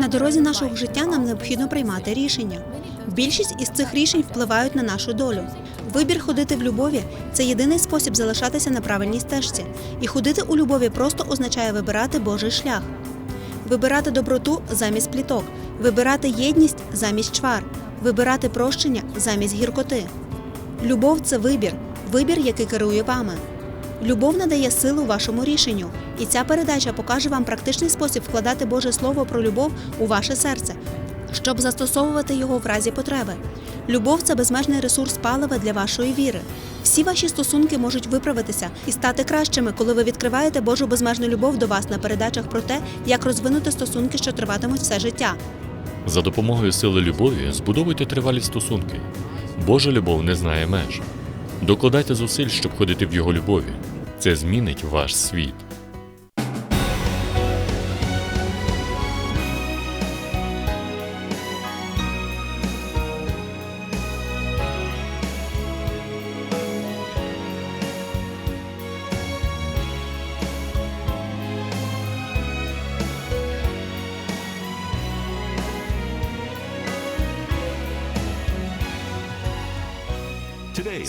На дорозі нашого життя нам необхідно приймати рішення. Більшість із цих рішень впливають на нашу долю. Вибір ходити в любові це єдиний спосіб залишатися на правильній стежці. І ходити у любові просто означає вибирати Божий шлях. Вибирати доброту замість пліток, вибирати єдність замість чвар, вибирати прощення замість гіркоти. Любов це вибір, вибір, який керує вами. Любов надає силу вашому рішенню, і ця передача покаже вам практичний спосіб вкладати Боже Слово про любов у ваше серце, щоб застосовувати його в разі потреби. Любов це безмежний ресурс палива для вашої віри. Всі ваші стосунки можуть виправитися і стати кращими, коли ви відкриваєте Божу безмежну любов до вас на передачах про те, як розвинути стосунки, що триватимуть все життя. За допомогою сили любові збудовуйте тривалі стосунки. Божа любов не знає меж. Докладайте зусиль, щоб ходити в його любові. Це змінить ваш світ.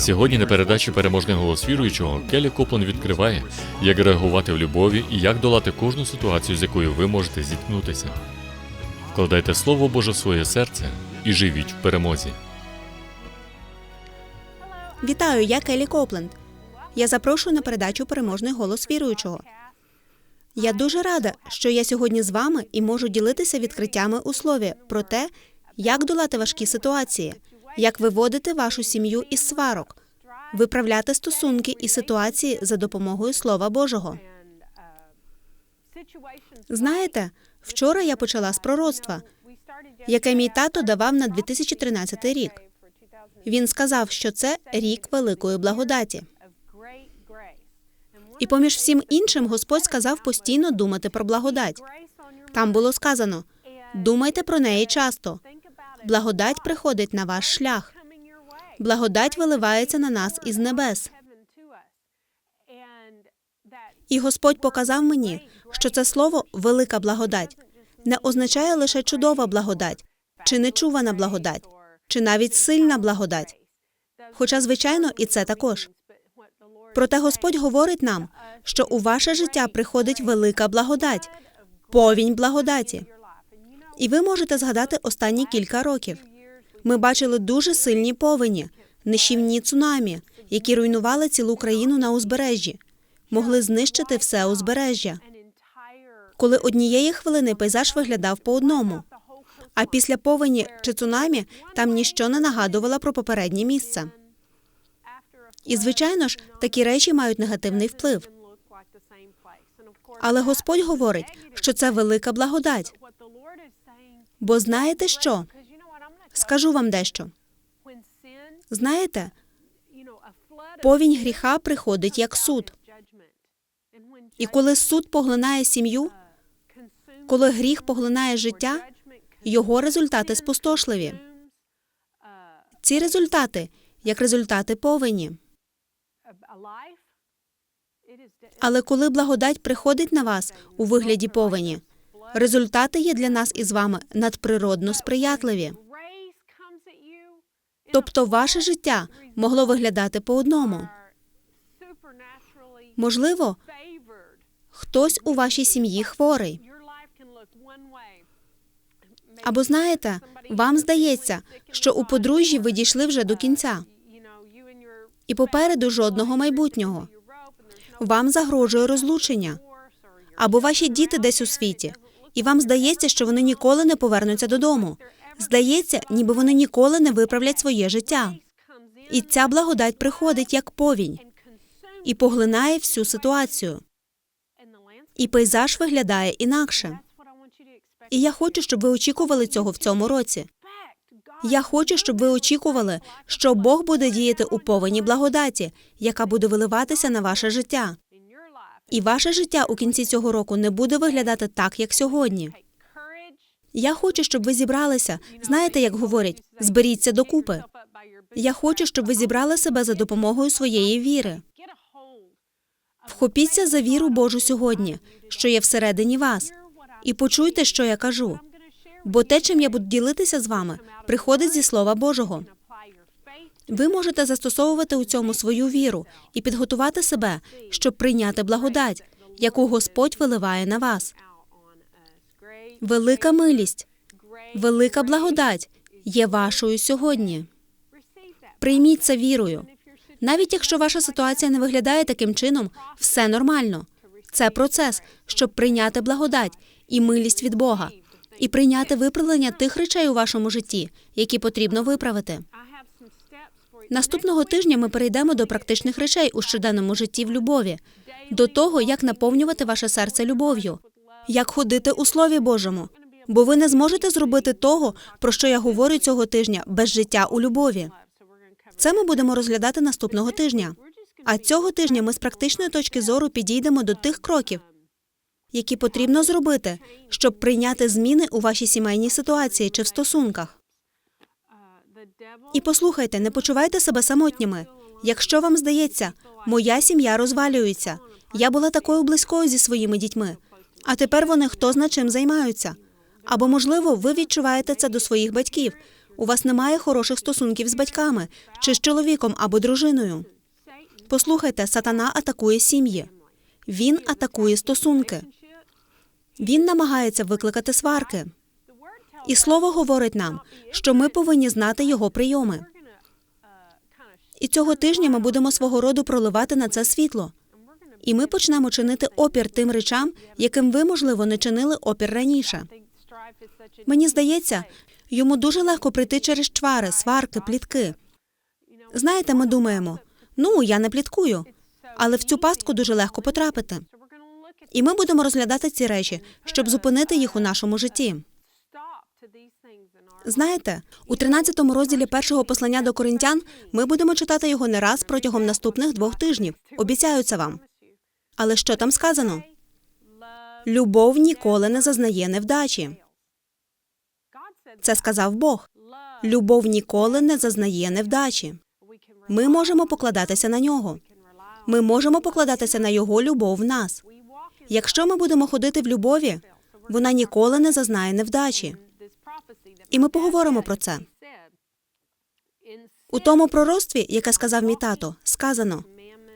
Сьогодні на передачі Переможний голос віруючого Келі Коплан відкриває, як реагувати в любові і як долати кожну ситуацію, з якою ви можете зіткнутися. Вкладайте Слово Боже в своє серце і живіть в перемозі. Вітаю, я Келі Копленд. Я запрошую на передачу Переможний голос віруючого. Я дуже рада, що я сьогодні з вами і можу ділитися відкриттями у слові про те, як долати важкі ситуації, як виводити вашу сім'ю із сварок, виправляти стосунки і ситуації за допомогою Слова Божого. Знаєте, вчора я почала з пророцтва, яке мій тато давав на 2013 рік. Він сказав, що це рік великої благодаті. І поміж всім іншим Господь сказав постійно думати про благодать. Там було сказано: думайте про неї часто. Благодать приходить на ваш шлях. Благодать виливається на нас із небес. І Господь показав мені, що це слово велика благодать не означає лише чудова благодать, чи нечувана благодать, чи навіть сильна благодать. Хоча, звичайно, і це також. Проте Господь говорить нам, що у ваше життя приходить велика благодать, повінь благодаті. І ви можете згадати останні кілька років. Ми бачили дуже сильні повені, нищівні цунамі, які руйнували цілу країну на узбережжі, могли знищити все узбережжя. Коли однієї хвилини пейзаж виглядав по одному, а після повені чи цунамі там ніщо не нагадувало про попереднє місце. І звичайно ж, такі речі мають негативний вплив. Але Господь говорить, що це велика благодать. Бо знаєте що? Скажу вам дещо. Знаєте, повінь гріха приходить як суд. І коли суд поглинає сім'ю, коли гріх поглинає життя, його результати спустошливі. Ці результати як результати повені. Але коли благодать приходить на вас у вигляді повені, результати є для нас із вами надприродно сприятливі. Тобто ваше життя могло виглядати по одному. Можливо, хтось у вашій сім'ї хворий. Або знаєте, вам здається, що у подружжі ви дійшли вже до кінця, і попереду жодного майбутнього. Вам загрожує розлучення, або ваші діти десь у світі, і вам здається, що вони ніколи не повернуться додому. Здається, ніби вони ніколи не виправлять своє життя. І ця благодать приходить як повінь і поглинає всю ситуацію. І пейзаж виглядає інакше. І я хочу, щоб ви очікували цього в цьому році. Я хочу, щоб ви очікували, що Бог буде діяти у повені благодаті, яка буде виливатися на ваше життя. І ваше життя у кінці цього року не буде виглядати так, як сьогодні. Я хочу, щоб ви зібралися. Знаєте, як говорять, зберіться докупи. Я хочу, щоб ви зібрали себе за допомогою своєї віри. Вхопіться за віру Божу сьогодні, що є всередині вас, І почуйте, що я кажу. Бо те, чим я буду ділитися з вами, приходить зі Слова Божого. Ви можете застосовувати у цьому свою віру і підготувати себе, щоб прийняти благодать, яку Господь виливає на вас. Велика милість, велика благодать є вашою сьогодні. Прийміть це вірою. Навіть якщо ваша ситуація не виглядає таким чином, все нормально. Це процес, щоб прийняти благодать і милість від Бога, і прийняти виправлення тих речей у вашому житті, які потрібно виправити. Наступного тижня ми перейдемо до практичних речей у щоденному житті в любові, до того, як наповнювати ваше серце любов'ю, як ходити у Слові Божому. Бо ви не зможете зробити того, про що я говорю цього тижня, без життя у любові. Це ми будемо розглядати наступного тижня. А цього тижня ми з практичної точки зору підійдемо до тих кроків, які потрібно зробити, щоб прийняти зміни у вашій сімейній ситуації чи в стосунках. І послухайте, не почувайте себе самотніми. Якщо вам здається, моя сім'я розвалюється, я була такою близькою зі своїми дітьми, а тепер вони хто зна чим займаються. Або, можливо, ви відчуваєте це до своїх батьків. У вас немає хороших стосунків з батьками чи з чоловіком або дружиною. Послухайте, сатана атакує сім'ї. Він атакує стосунки. Він намагається викликати сварки. І слово говорить нам, що ми повинні знати його прийоми. І цього тижня ми будемо свого роду проливати на це світло. І ми почнемо чинити опір тим речам, яким ви, можливо, не чинили опір раніше. Мені здається, йому дуже легко прийти через чвари, сварки, плітки. Знаєте, ми думаємо, ну я не пліткую, але в цю пастку дуже легко потрапити. І ми будемо розглядати ці речі, щоб зупинити їх у нашому житті. Знаєте, у 13 розділі першого послання до коринтян ми будемо читати його не раз протягом наступних двох тижнів. Обіцяю це вам. Але що там сказано? Любов ніколи не зазнає невдачі. Це сказав Бог. Любов ніколи не зазнає невдачі. Ми можемо покладатися на нього. Ми можемо покладатися на його любов в нас. Якщо ми будемо ходити в любові, вона ніколи не зазнає невдачі. І ми поговоримо про це. У тому пророцтві, яке сказав мій тато, сказано: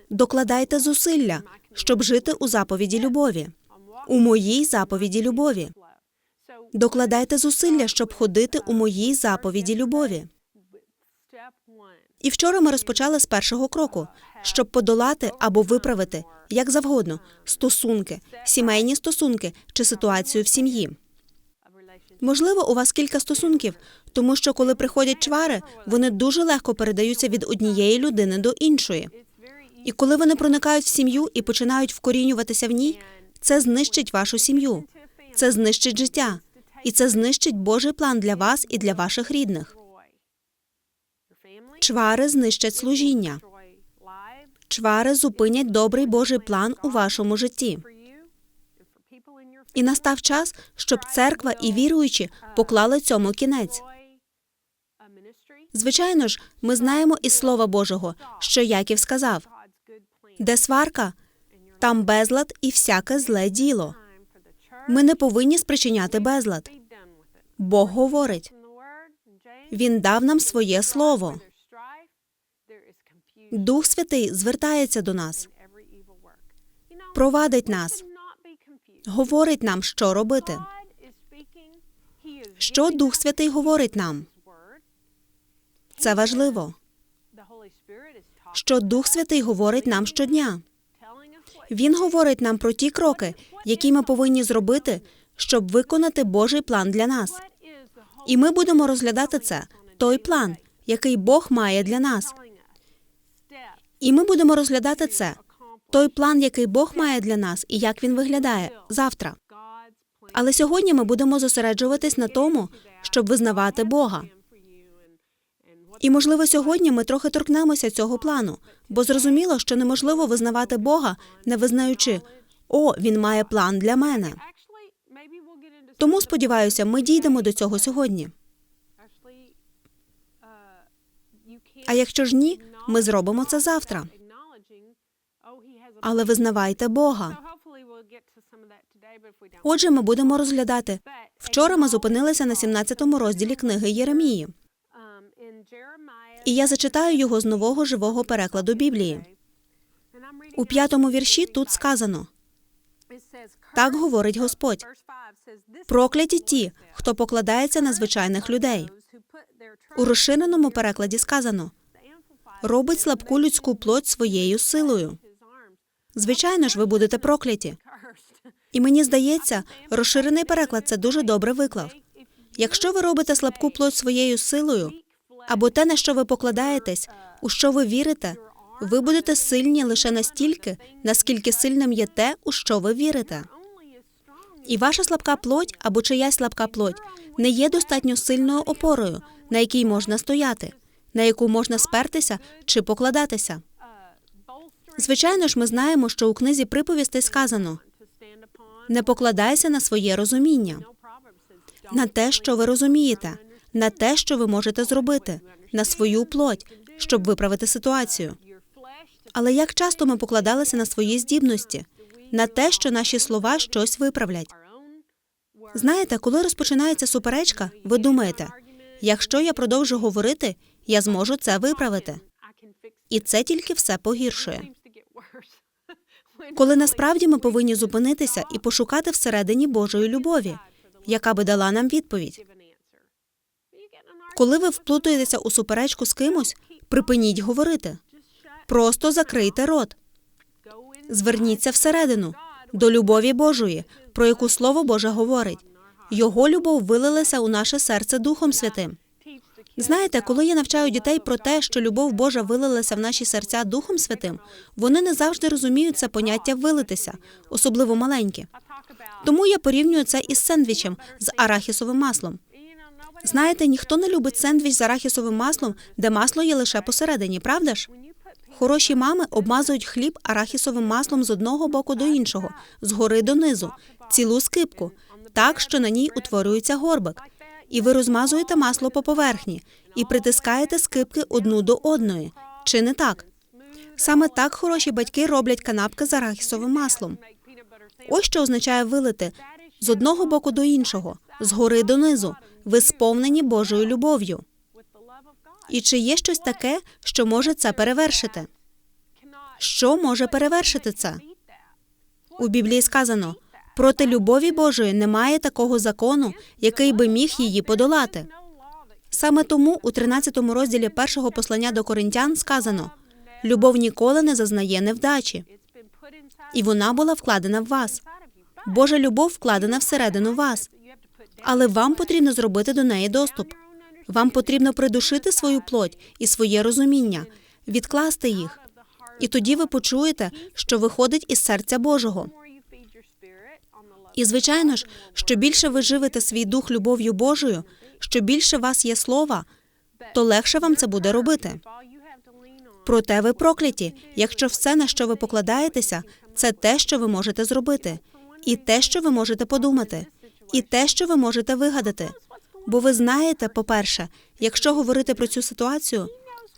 докладайте зусилля, щоб жити у заповіді любові, у моїй заповіді любові. Докладайте зусилля, щоб ходити у моїй заповіді любові. І вчора ми розпочали з першого кроку, щоб подолати або виправити як завгодно стосунки, сімейні стосунки чи ситуацію в сім'ї. Можливо, у вас кілька стосунків, тому що коли приходять чвари, вони дуже легко передаються від однієї людини до іншої. І коли вони проникають в сім'ю і починають вкорінюватися в ній, це знищить вашу сім'ю, це знищить життя, і це знищить Божий план для вас і для ваших рідних. Чвари знищать служіння. Чвари зупинять добрий Божий план у вашому житті. І настав час, щоб церква і віруючі поклали цьому кінець. Звичайно ж, ми знаємо із Слова Божого, що Яків сказав: де сварка, там безлад і всяке зле діло. Ми не повинні спричиняти безлад. Бог говорить, Він дав нам своє слово. Дух Святий звертається до нас, провадить нас, говорить нам, що робити. Що Дух Святий говорить нам? Це важливо. Що Дух Святий говорить нам щодня. Він говорить нам про ті кроки, які ми повинні зробити, щоб виконати Божий план для нас. І ми будемо розглядати це, той план, який Бог має для нас. І ми будемо розглядати це, той план, який Бог має для нас, і як він виглядає завтра. Але сьогодні ми будемо зосереджуватись на тому, щоб визнавати Бога. І, можливо, сьогодні ми трохи торкнемося цього плану, бо зрозуміло, що неможливо визнавати Бога, не визнаючи о, він має план для мене. Тому сподіваюся, ми дійдемо до цього сьогодні. А якщо ж ні, ми зробимо це завтра. Але визнавайте Бога. Отже, ми будемо розглядати. Вчора ми зупинилися на 17 розділі книги Єремії, і я зачитаю його з нового живого перекладу Біблії. У п'ятому вірші тут сказано: так говорить Господь. Прокляті ті, хто покладається на звичайних людей. У розширеному перекладі сказано: робить слабку людську плоть своєю силою. Звичайно ж, ви будете прокляті. І мені здається, розширений переклад це дуже добре виклав. Якщо ви робите слабку плоть своєю силою, або те, на що ви покладаєтесь, у що ви вірите, ви будете сильні лише настільки, наскільки сильним є те, у що ви вірите. І ваша слабка плоть або чиясь слабка плоть не є достатньо сильною опорою, на якій можна стояти, на яку можна спертися чи покладатися. Звичайно ж, ми знаємо, що у книзі приповістей сказано: не покладайся на своє розуміння, на те, що ви розумієте, на те, що ви можете зробити, на свою плоть, щоб виправити ситуацію. Але як часто ми покладалися на свої здібності, на те, що наші слова щось виправлять? Знаєте, коли розпочинається суперечка, ви думаєте, якщо я продовжу говорити, я зможу це виправити. І це тільки все погіршує. Коли насправді ми повинні зупинитися і пошукати всередині Божої любові, яка би дала нам відповідь. Коли ви вплутуєтеся у суперечку з кимось, припиніть говорити. Просто закрийте рот. Зверніться всередину до любові Божої, про яку Слово Боже говорить. Його любов вилилася у наше серце Духом Святим. Знаєте, коли я навчаю дітей про те, що любов Божа вилилася в наші серця Духом Святим, вони не завжди розуміють це поняття вилитися, особливо маленькі. Тому я порівнюю це із сендвічем з арахісовим маслом. Знаєте, ніхто не любить сендвіч з арахісовим маслом, де масло є лише посередині, правда ж? Хороші мами обмазують хліб арахісовим маслом з одного боку до іншого, згори донизу, цілу скипку, так що на ній утворюється горбик. І ви розмазуєте масло по поверхні і притискаєте скипки одну до одної. Чи не так? Саме так хороші батьки роблять канапки з арахісовим маслом. Ось що означає вилити з одного боку до іншого, згори донизу. Ви сповнені Божою любов'ю. І чи є щось таке, що може це перевершити? Що може перевершити це? У Біблії сказано: проти любові Божої немає такого закону, який би міг її подолати. Саме тому у 13 розділі першого послання до коринтян сказано: любов ніколи не зазнає невдачі, і вона була вкладена в вас. Божа любов вкладена всередину вас, але вам потрібно зробити до неї доступ. Вам потрібно придушити свою плоть і своє розуміння, відкласти їх. І тоді ви почуєте, що виходить із серця Божого. І звичайно ж, що більше ви живете свій дух любов'ю Божою, що більше вас є слова, то легше вам це буде робити. Проте ви прокляті, якщо все, на що ви покладаєтеся, це те, що ви можете зробити, і те, що ви можете подумати, і те, що ви можете вигадати. Бо ви знаєте, по-перше, якщо говорити про цю ситуацію,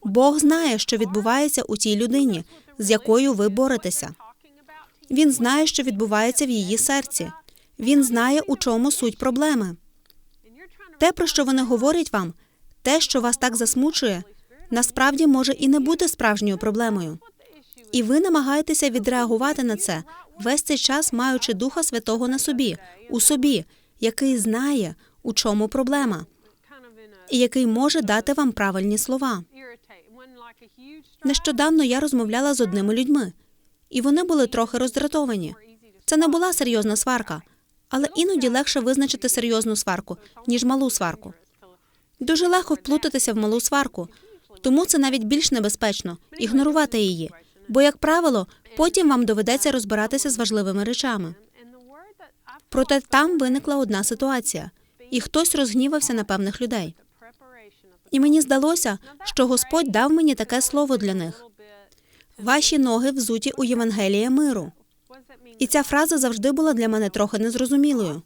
Бог знає, що відбувається у тій людині, з якою ви боретеся. Він знає, що відбувається в її серці. Він знає, у чому суть проблеми. Те, про що вони говорять вам, те, що вас так засмучує, насправді може і не бути справжньою проблемою. І ви намагаєтеся відреагувати на це весь цей час, маючи Духа Святого на собі, у собі, який знає, у чому проблема, і який може дати вам правильні слова. Нещодавно я розмовляла з одними людьми, і вони були трохи роздратовані. Це не була серйозна сварка, але іноді легше визначити серйозну сварку, ніж малу сварку. Дуже легко вплутатися в малу сварку, тому це навіть більш небезпечно ігнорувати її. Бо, як правило, потім вам доведеться розбиратися з важливими речами. Проте там виникла одна ситуація, і хтось розгнівався на певних людей. І мені здалося, що Господь дав мені таке слово для них. Ваші ноги взуті у Євангелія миру. І ця фраза завжди була для мене трохи незрозумілою.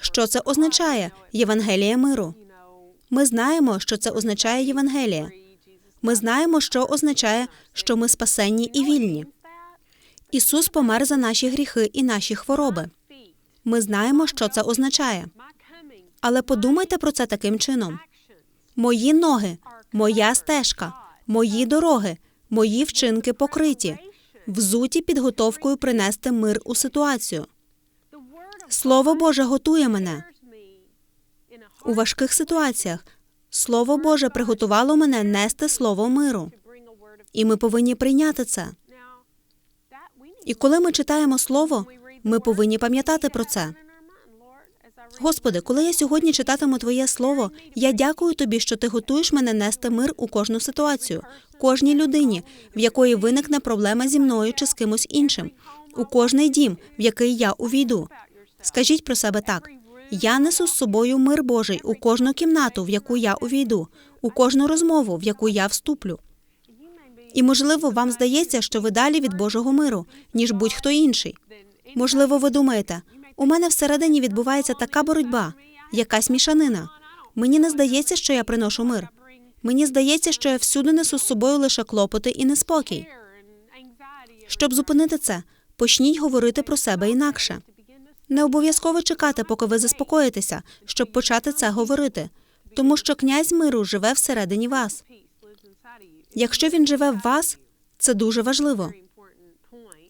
Що це означає Євангелія миру? Ми знаємо, що це означає Євангелія. Ми знаємо, що означає, що ми спасенні і вільні. Ісус помер за наші гріхи і наші хвороби. Ми знаємо, що це означає. Але подумайте про це таким чином: мої ноги, моя стежка, мої дороги, мої вчинки покриті, взуті підготовкою принести мир у ситуацію. Слово Боже готує мене у важких ситуаціях. Слово Боже приготувало мене нести слово миру, і ми повинні прийняти це. І коли ми читаємо слово, ми повинні пам'ятати про це. Господи, коли я сьогодні читатиму Твоє слово, я дякую тобі, що ти готуєш мене нести мир у кожну ситуацію, кожній людині, в якої виникне проблема зі мною чи з кимось іншим, у кожний дім, в який я увійду. Скажіть про себе так: я несу з собою мир Божий у кожну кімнату, в яку я увійду, у кожну розмову, в яку я вступлю. І можливо, вам здається, що ви далі від Божого миру, ніж будь-хто інший. Можливо, ви думаєте, у мене всередині відбувається така боротьба, якась мішанина. Мені не здається, що я приношу мир. Мені здається, що я всюди несу з собою лише клопоти і неспокій. Щоб зупинити це, почніть говорити про себе інакше. Не обов'язково чекати, поки ви заспокоїтеся, щоб почати це говорити, тому що князь миру живе всередині вас. Якщо він живе в вас, це дуже важливо.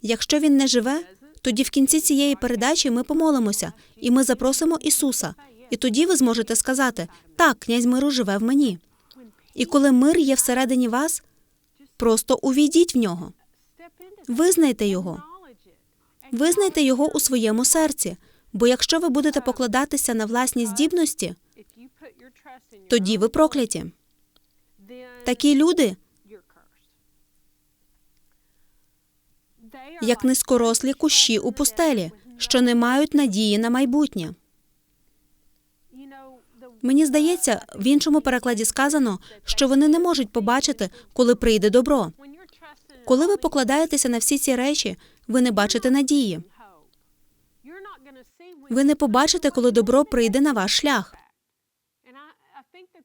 Якщо він не живе, тоді в кінці цієї передачі ми помолимося і ми запросимо Ісуса. І тоді ви зможете сказати: так, князь миру живе в мені. І коли мир є всередині вас, просто увійдіть в нього, визнайте його, визнайте його у своєму серці. Бо якщо ви будете покладатися на власні здібності, тоді ви прокляті. Такі люди, як низькорослі кущі у пустелі, що не мають надії на майбутнє. Мені здається, в іншому перекладі сказано, що вони не можуть побачити, коли прийде добро. Коли ви покладаєтеся на всі ці речі, ви не бачите надії. Ви не побачите, коли добро прийде на ваш шлях.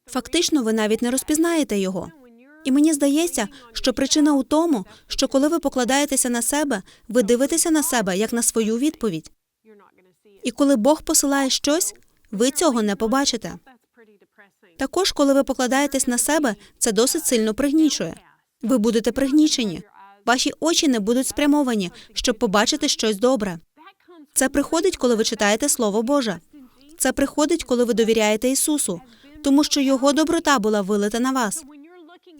Фактично, ви навіть не розпізнаєте його. І мені здається, що причина у тому, що коли ви покладаєтеся на себе, ви дивитеся на себе як на свою відповідь. І коли Бог посилає щось, ви цього не побачите. Також, коли ви покладаєтесь на себе, це досить сильно пригнічує. Ви будете пригнічені. Ваші очі не будуть спрямовані, щоб побачити щось добре. Це приходить, коли ви читаєте Слово Боже. Це приходить, коли ви довіряєте Ісусу, тому що Його доброта була вилита на вас.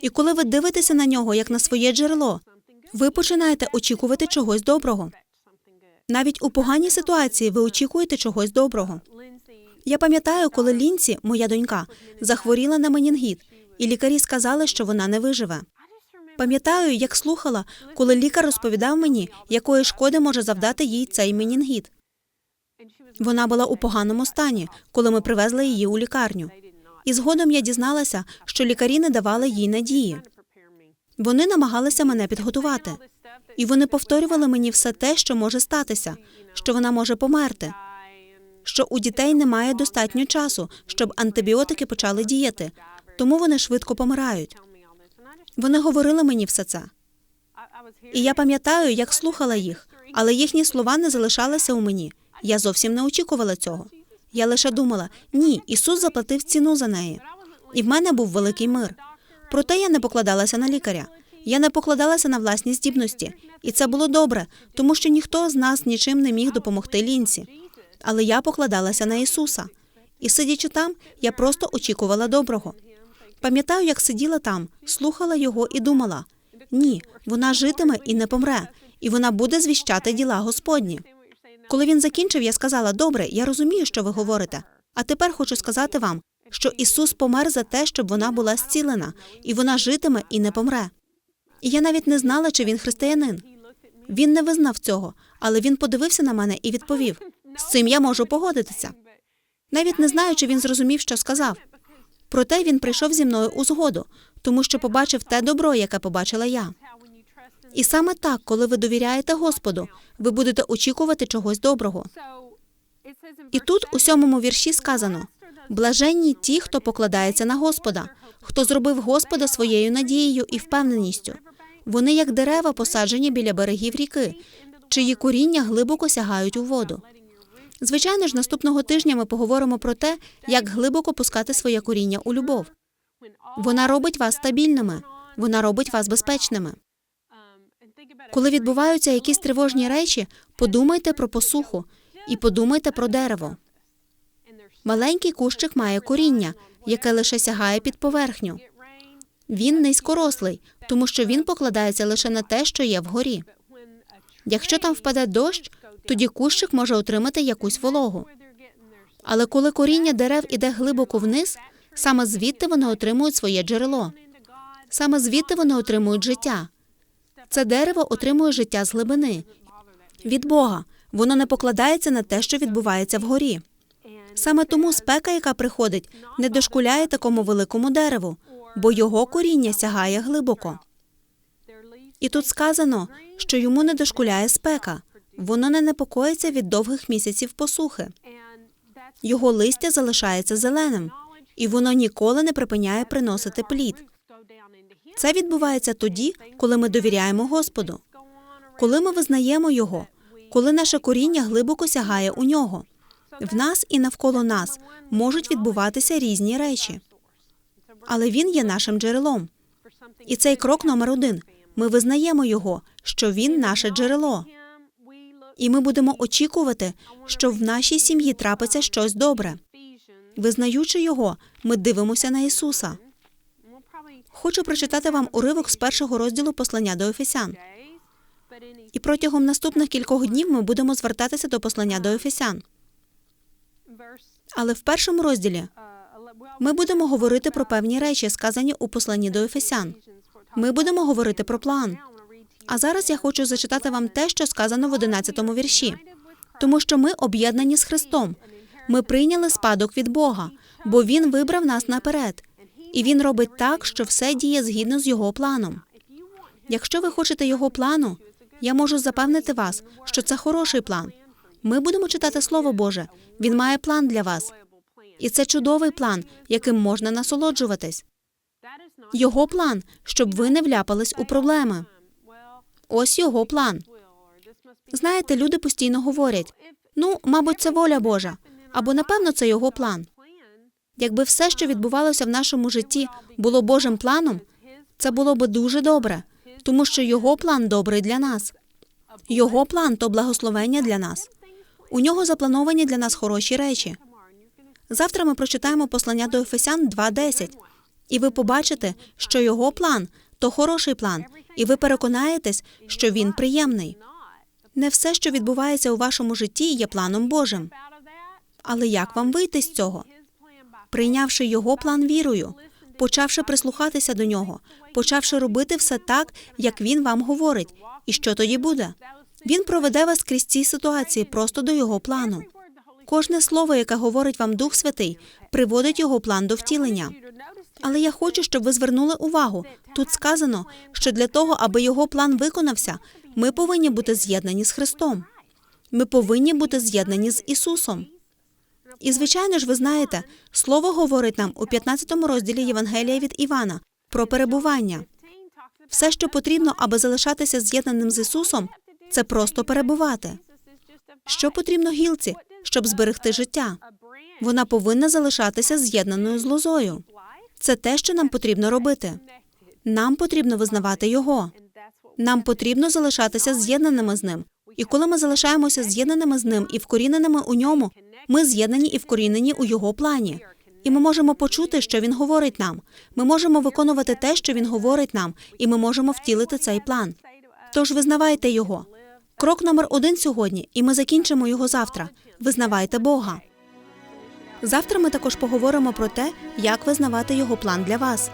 І коли ви дивитеся на нього як на своє джерело, ви починаєте очікувати чогось доброго. Навіть у поганій ситуації ви очікуєте чогось доброго. Я пам'ятаю, коли Лінці, моя донька, захворіла на менінгіт, і лікарі сказали, що вона не виживе. Пам'ятаю, як слухала, коли лікар розповідав мені, якої шкоди може завдати їй цей менінгіт. Вона була у поганому стані, коли ми привезли її у лікарню. І згодом я дізналася, що лікарі не давали їй надії. Вони намагалися мене підготувати, і вони повторювали мені все те, що може статися, що вона може померти, що у дітей немає достатньо часу, щоб антибіотики почали діяти, тому вони швидко помирають. Вони говорили мені все це. І я пам'ятаю, як слухала їх, але їхні слова не залишалися у мені. Я зовсім не очікувала цього. Я лише думала: ні, Ісус заплатив ціну за неї, і в мене був великий мир. Проте я не покладалася на лікаря. Я не покладалася на власні здібності, і це було добре, тому що ніхто з нас нічим не міг допомогти лінці. Але я покладалася на Ісуса. І сидячи там, я просто очікувала доброго. Пам'ятаю, як сиділа там, слухала його і думала: ні, вона житиме і не помре, і вона буде звіщати діла Господні. Коли він закінчив, я сказала: Добре, я розумію, що ви говорите. А тепер хочу сказати вам, що Ісус помер за те, щоб вона була зцілена, і вона житиме і не помре. І я навіть не знала, чи він християнин. Він не визнав цього, але він подивився на мене і відповів: з цим я можу погодитися. Навіть не знаю, чи він зрозумів, що сказав. Проте він прийшов зі мною у згоду, тому що побачив те добро, яке побачила я. І саме так, коли ви довіряєте Господу, ви будете очікувати чогось доброго. І тут у сьомому вірші сказано: блаженні ті, хто покладається на Господа, хто зробив Господа своєю надією і впевненістю. Вони, як дерева, посаджені біля берегів ріки, чиї коріння глибоко сягають у воду. Звичайно ж, наступного тижня ми поговоримо про те, як глибоко пускати своє коріння у любов. Вона робить вас стабільними, вона робить вас безпечними. Коли відбуваються якісь тривожні речі, подумайте про посуху і подумайте про дерево. Маленький кущик має коріння, яке лише сягає під поверхню. Він низькорослий, тому що він покладається лише на те, що є вгорі. Якщо там впаде дощ, тоді кущик може отримати якусь вологу. Але коли коріння дерев іде глибоко вниз, саме звідти вони отримують своє джерело. Саме звідти вони отримують життя. Це дерево отримує життя з глибини від Бога. Воно не покладається на те, що відбувається вгорі. Саме тому спека, яка приходить, не дошкуляє такому великому дереву, бо його коріння сягає глибоко. І тут сказано, що йому не дошкуляє спека, воно не непокоїться від довгих місяців посухи. Його листя залишається зеленим, і воно ніколи не припиняє приносити плід. Це відбувається тоді, коли ми довіряємо Господу, коли ми визнаємо Його, коли наше коріння глибоко сягає у нього. В нас і навколо нас можуть відбуватися різні речі, але він є нашим джерелом. І цей крок номер один. Ми визнаємо його, що він наше джерело. І ми будемо очікувати, що в нашій сім'ї трапиться щось добре. Визнаючи його, ми дивимося на Ісуса. Хочу прочитати вам уривок з першого розділу послання до Ефесян. І протягом наступних кількох днів ми будемо звертатися до послання до Ефесян. Але в першому розділі ми будемо говорити про певні речі, сказані у посланні до Ефесян. Ми будемо говорити про план. А зараз я хочу зачитати вам те, що сказано в 11 вірші. Тому що ми об'єднані з Христом. Ми прийняли спадок від Бога, бо Він вибрав нас наперед. І Він робить так, що все діє згідно з його планом. Якщо ви хочете його плану, я можу запевнити вас, що це хороший план. Ми будемо читати Слово Боже. Він має план для вас. І це чудовий план, яким можна насолоджуватись. Його план, щоб ви не вляпались у проблеми. Ось його план. Знаєте, люди постійно говорять: ну, мабуть, це воля Божа, або напевно це його план. Якби все, що відбувалося в нашому житті, було Божим планом, це було би дуже добре, тому що його план добрий для нас. Його план то благословення для нас. У нього заплановані для нас хороші речі. Завтра ми прочитаємо послання до Ефесян 2.10. І ви побачите, що його план то хороший план, і ви переконаєтесь, що він приємний. Не все, що відбувається у вашому житті, є планом Божим. Але як вам вийти з цього? Прийнявши його план вірою, почавши прислухатися до нього, почавши робити все так, як він вам говорить, і що тоді буде? Він проведе вас крізь ці ситуації просто до його плану. Кожне слово, яке говорить вам Дух Святий, приводить його план до втілення. Але я хочу, щоб ви звернули увагу. Тут сказано, що для того, аби його план виконався, ми повинні бути з'єднані з Христом. Ми повинні бути з'єднані з Ісусом. І, звичайно ж, ви знаєте, слово говорить нам у 15 розділі Євангелія від Івана про перебування. Все, що потрібно, аби залишатися з'єднаним з Ісусом, це просто перебувати. Що потрібно гілці, щоб зберегти життя? Вона повинна залишатися з'єднаною з лозою. Це те, що нам потрібно робити. Нам потрібно визнавати його. Нам потрібно залишатися з'єднаними з ним. І коли ми залишаємося з'єднаними з ним і вкоріненими у ньому, ми з'єднані і вкорінені у його плані. І ми можемо почути, що він говорить нам. Ми можемо виконувати те, що він говорить нам, і ми можемо втілити цей план. Тож визнавайте його. Крок номер один сьогодні, і ми закінчимо його завтра. Визнавайте Бога. Завтра ми також поговоримо про те, як визнавати його план для вас.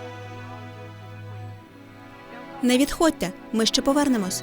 Не відходьте, ми ще повернемось.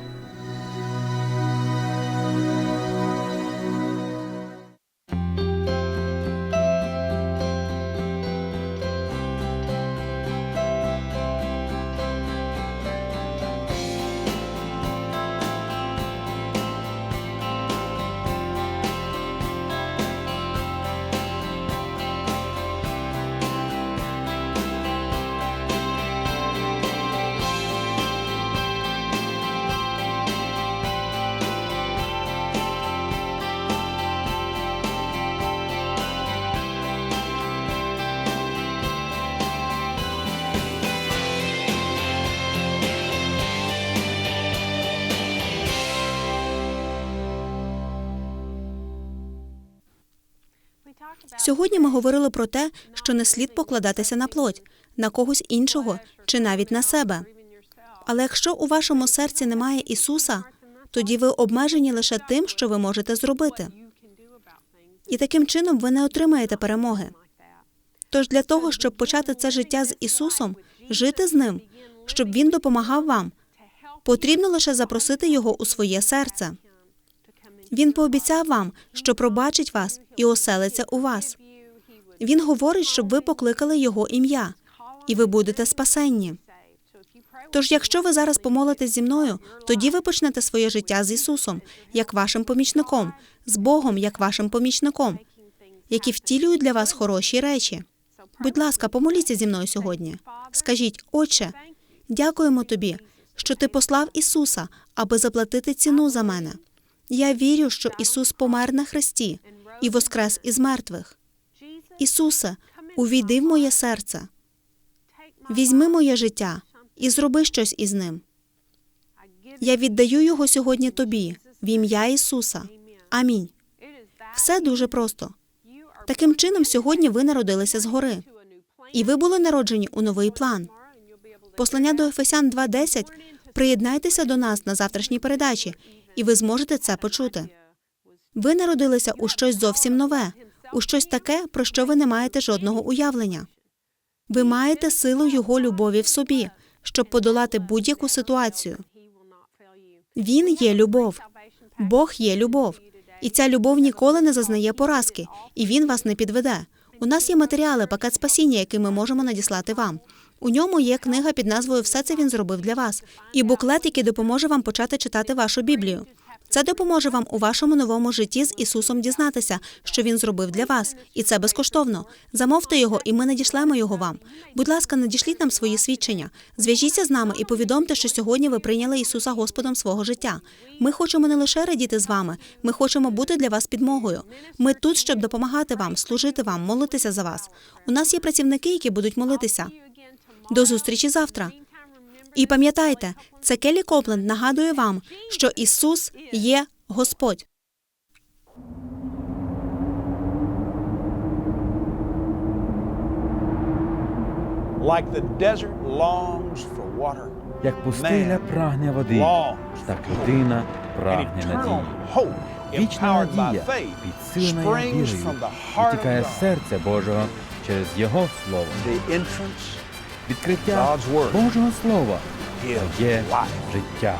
Сьогодні ми говорили про те, що не слід покладатися на плоть, на когось іншого чи навіть на себе. Але якщо у вашому серці немає Ісуса, тоді ви обмежені лише тим, що ви можете зробити. І таким чином ви не отримаєте перемоги. Тож для того, щоб почати це життя з Ісусом, жити з ним, щоб Він допомагав вам, потрібно лише запросити Його у своє серце. Він пообіцяв вам, що пробачить вас і оселиться у вас. Він говорить, щоб ви покликали Його ім'я, і ви будете спасенні. Тож, якщо ви зараз помолитесь зі мною, тоді ви почнете своє життя з Ісусом, як вашим помічником, з Богом, як вашим помічником, які втілюють для вас хороші речі. Будь ласка, помоліться зі мною сьогодні. Скажіть, Отче, дякуємо тобі, що ти послав Ісуса, аби заплатити ціну за мене. Я вірю, що Ісус помер на хресті і воскрес із мертвих. Ісусе, увійди в моє серце, візьми моє життя і зроби щось із ним. Я віддаю його сьогодні тобі, в ім'я Ісуса. Амінь. Все дуже просто. Таким чином, сьогодні ви народилися згори, і ви були народжені у новий план. Послання до Ефесян 2.10 приєднайтеся до нас на завтрашній передачі, і ви зможете це почути. Ви народилися у щось зовсім нове, у щось таке, про що ви не маєте жодного уявлення. Ви маєте силу його любові в собі, щоб подолати будь-яку ситуацію. Він є любов. Бог є любов. І ця любов ніколи не зазнає поразки, і він вас не підведе. У нас є матеріали, пакет спасіння, який ми можемо надіслати вам. У ньому є книга під назвою Все це він зробив для вас і буклет, який допоможе вам почати читати вашу Біблію. Це допоможе вам у вашому новому житті з Ісусом дізнатися, що Він зробив для вас, і це безкоштовно. Замовте його, і ми надішлемо його вам. Будь ласка, надішліть нам свої свідчення. Зв'яжіться з нами і повідомте, що сьогодні ви прийняли Ісуса Господом свого життя. Ми хочемо не лише радіти з вами, ми хочемо бути для вас підмогою. Ми тут, щоб допомагати вам, служити вам, молитися за вас. У нас є працівники, які будуть молитися. До зустрічі завтра. І пам'ятайте, це Келі Копленд нагадує вам, що Ісус є Господь. Like the desert longs for water, Як пустеля прагне води, так людина прагне надії. Вічна надія, підсилена вірою, витікає з серця Божого через Його Слово. Відкриття Божого Слова є life. життя.